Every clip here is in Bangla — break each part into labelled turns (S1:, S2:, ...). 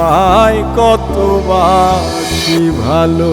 S1: তোমায় কত বাসি ভালো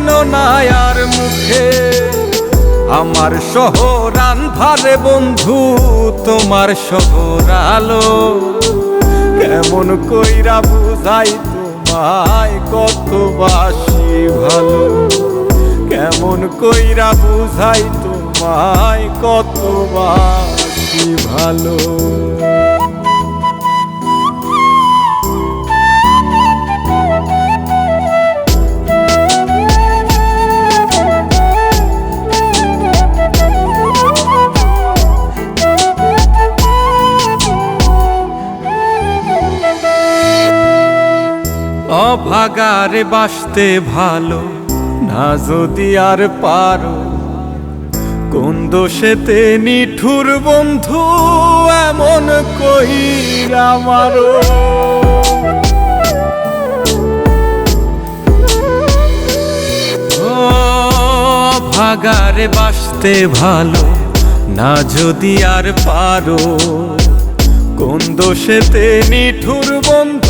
S1: আইন নায়ার মুখে। আমার শহর আন্ধারে বন্ধু, তোমার শহর আলো। কেমন কইরা বুঝাই তোমায় কত বাসি ভালো। কেমন কইরা বুঝাই তোমায় কত বাসি ভালো। অভাগারে বাসতে ভালো। না যদি আর পারো, কোন দোষেতে নিঠুর বন্ধু এমন কইরা মারো। ও, ভাগারে বাসতে ভালো। না যদি আর পারো, কোন দোষেতে নিঠুর বন্ধু